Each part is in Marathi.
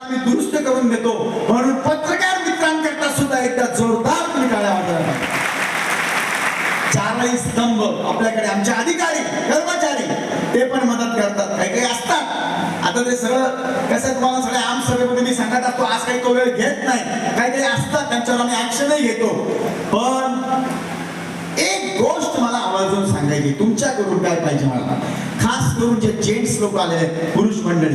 आम्ही दुरुस्त करून देतो. म्हणून पत्रकार मित्रांकरता सुद्धा एकदा जोरदार तुम्ही टाळ्या वाजवा. चारही स्तंभ आपल्याकडे आमचे अधिकारी कर्मचारी ते पण मदत करतात. काही काही असतात. आता ते सगळं कसं तुम्हाला सगळ्या आम सभेमध्ये मी सांगत असतो आज काही तो वेळ घेत नाही. काही काही असतात त्यांच्यावर आम्ही ऍक्शनही घेतो. पण आवर्जून सांगायची तुमच्याकडून काय पाहिजे मला? खास करून जे जेंट्स लोक आले आहेत पुरुष मंडळी.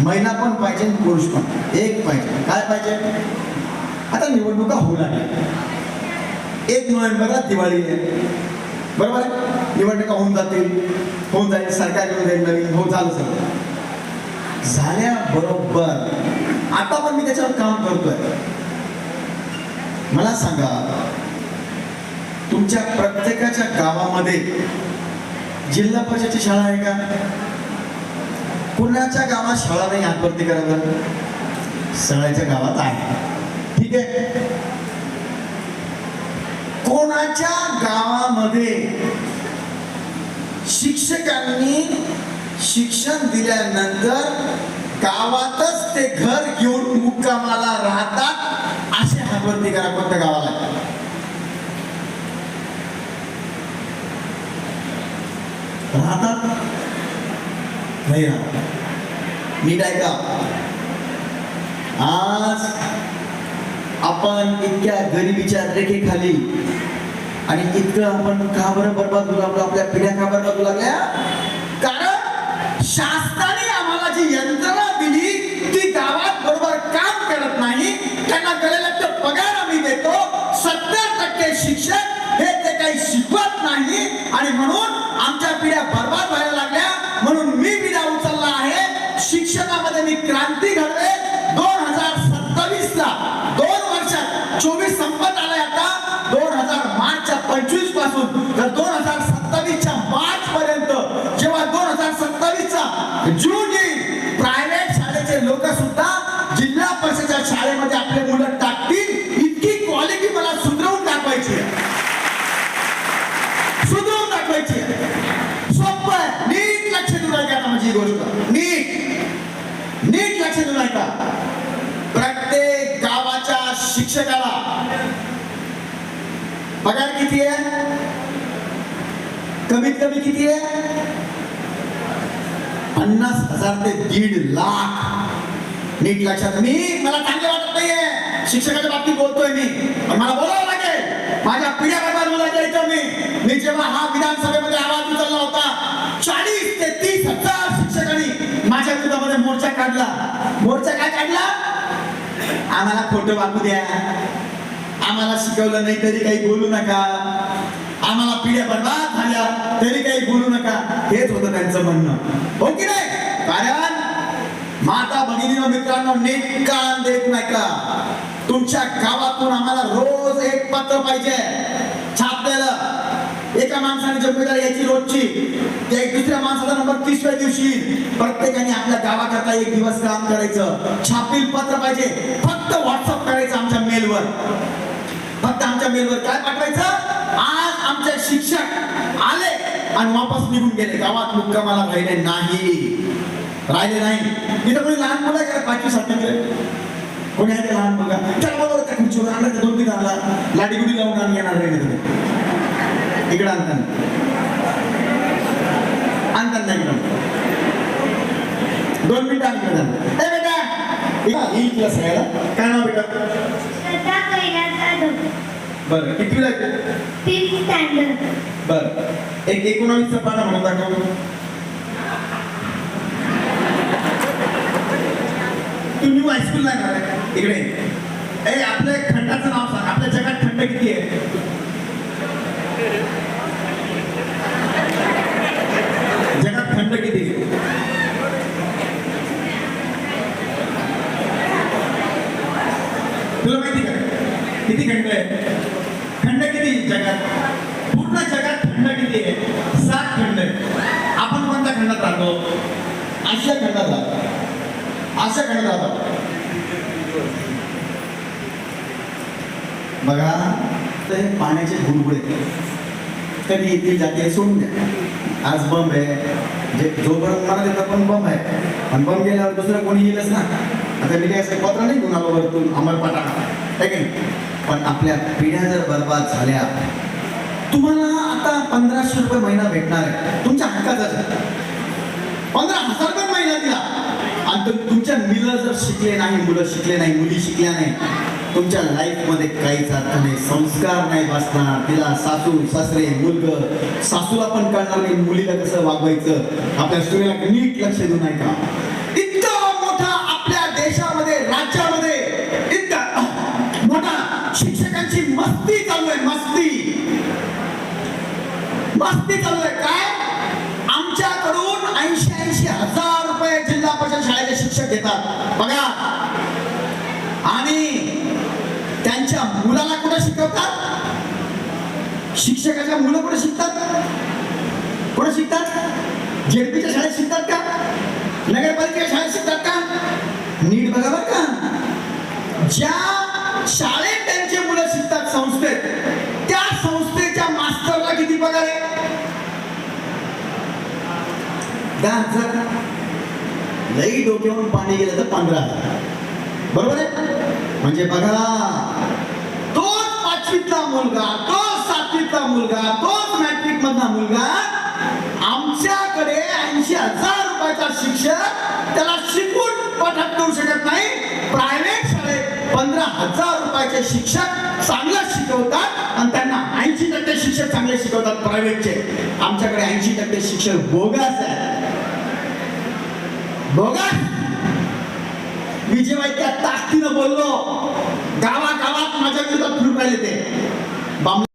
महिला पण पाहिजे पुरुष पण. एक पाहिजे. काय पाहिजे? आता निवडणुका होऊ लागल्या. एक नोव्हेंबरला दिवाळी आहे. बरोबर आहे? निवडणुका होऊन जातील. होऊन जाईल. सरकार येऊन जाईल नवीन. हो चालू सगळं झाल्या बरोबर. आता पण मी त्याच्यावर काम करतोय. मला सांगा तुमच्या प्रत्येकाच्या गावामध्ये जिल्हा परिषदची शाळा आहे का? कुणाच्या गावात शाळा नाही हातवरती करावं सगळ्याच्या गावात आहे. ठीक आहे? कोणाच्या गावामध्ये शिक्षकांनी शिक्षण दिल्यानंतर गावातच ते घर घेऊन मुक्कामाला राहतात असे हातवरती करा कोणत्या गावाला राहतात नाही नीट ऐका आज आपण इतक्या गरिबीच्या रेखेखाली आणि इतकं आपण का बरं बरबाद होऊ लागलो? आपल्या पिढ्या का बरबाद होऊ लागल्या? कारण शासनाने मी क्रांती घडवे दोन हजार सत्तावीस ला दोन वर्षात चोवीस संपत आलाय आता. दोन हजार मार्चच्या पंचवीसपासून तर दोन हजार सत्तावीसच्या मार्च पर्यंत जेव्हा दोन हजार सत्तावीसचा जून शिक्षकाला. पगार किती आहे? कमीत कमी किती आहे? पन्नास हजार ते दीड लाख. नीट लक्षात. मी मला चांगले वाटत नाहीये. शिक्षकाच्या बाबतीत बोलतोय मी. पण मला बोलावं लागेल. माझ्या पिढ्या बरोबर बोलायचं मी. मी जेव्हा हा विधानसभेमध्ये आम्हाला खोटं वागू द्या. आम्हाला शिकवलं नाही तरी काही बोलू नका. आम्हाला पिढ्या बर्बाद झाल्या तरी काही बोलू नका. हेच होतं त्यांचं म्हणणं. हो की नाही? कारण माता भगिनी मित्रांनो नीट कान देत नाही का? तुमच्या गावातून आम्हाला रोज एक पत्र पाहिजे. एका माणसाने जबाबदारी याची रोजची त्या एक दुसऱ्या माणसाचा नंबर तिसऱ्या दिवशी प्रत्येकाने आपल्या गावाकरता एक दिवस काम करायचं. छापील पत्र पाहिजे. फक्त व्हॉट्सअप करायचं आमच्या मेलवर. फक्त आमच्या मेलवर काय पाठवायचं? आज आमचे शिक्षक आले आणि वापस निघून गेले. गावात मुक्कामाला राहिले नाही. राहिले नाही. इथं कोणी लहान मुलं आहे का? पाचवी सातवी कोणी आहे लहान मुलगा? त्याला बरोबर त्या खुर्चीवर. आणलं त्या दोन तीन आणला लाडीगुडी लावून आणून येणार नाही इकडं आणताना आणताना इकडं. दोन मिनिटं येईल तुला सगळ्याला काय नाव बेटा? बरं किती स्टँडर्ड बर. एक एकोणावीसचा पाना म्हणून दाखव. तू न्यू हायस्कूल नाही का इकडे. ए आपल्या खंडाचं नाव सांग. आपल्या जगात खंड किती आहे? जगात तुला माहिती का? किती खंड आहे? खंड किती? जगात. पूर्ण जगात खंड किती आहे? सात खंड आहे आपण कोणत्या खंडात राहतो? आशिया खंडात राहतो. आशिया खंडात राहतो. बघा ते पाण्याचे बुडबुडे कधी येतील जाते सोडून द्या. आज बंब आहे. जे जोपर्यंत मला देतात पण बंब आहे. पण बंब गेल्यावर दुसरं कोणी येईलच ना. आता मी काय असं पत्र नाही घेऊन आलो वरतून अमरपाटा आहे की पण आपल्या पिढ्या जर बर्बाद झाल्या तुम्हाला आता पंधराशे रुपये महिना भेटणार आहे. तुमच्या हक्काचा पंधरा हजार रुपये महिना दिला. आणि तुमच्या मुलं जर शिकले नाही मुलं शिकले नाही मुली शिकल्या नाही तुमच्या लाईफमध्ये काहीच अर्थ नाही संस्कार नाही बसणार. तिला सासू सासरे मुलग सासूला पण कळणार नाही मुलीला कसं वागवायचं. आपल्या स्त्रीला नीट लक्ष देऊ नाही का इतका मोठा आपल्या देशामध्ये राज्यामध्ये इतका मोठा शिक्षकांची मस्ती चालू आहे मस्ती. मस्ती चालू आहे. काय? आमच्याकडून ऐंशी ऐंशी हजार रुपये जिल्हा परिषद शाळेचे शिक्षक घेतात. बघा आणि त्यांच्या मुलाला कुठे शिकवतात? शिक्षकाच्या मुलं कुठे शिकतात? कुठे शिकतात? जेडपीच्या शाळेत शिकतात का? नगरपालिकेच्या शाळेत शिकतात का? नीट बघा बरं का. ज्या शाळेत त्यांचे मुलं शिकतात संस्थेत त्या संस्थेच्या मास्तरला किती पगार आहे? दहा हजार. लई डोक्यावरून पाणी गेलं तर पंधरा हजार. बरोबर आहे? म्हणजे बघा. पाचवीतला मुलगा तोच सातवीतला मुलगा तोच मॅट्रिक मधला मुलगा आमच्याकडे ऐंशी हजार रुपयाचा शिक्षक त्याला शिकून पाठात करू शकत नाही. प्रायव्हेट शाळेत पंधरा हजार रुपयाचे शिक्षक चांगलं शिकवतात आणि त्यांना ऐंशी टक्के शिक्षक चांगले शिकवतात प्रायव्हेटचे. आमच्याकडे ऐंशी टक्के शिक्षक बोगस आहे बोगस? मी जेव्हा त्या ताकदीनं बोललो. गावागावात माझ्या विरोधात फिरून राहिले ते.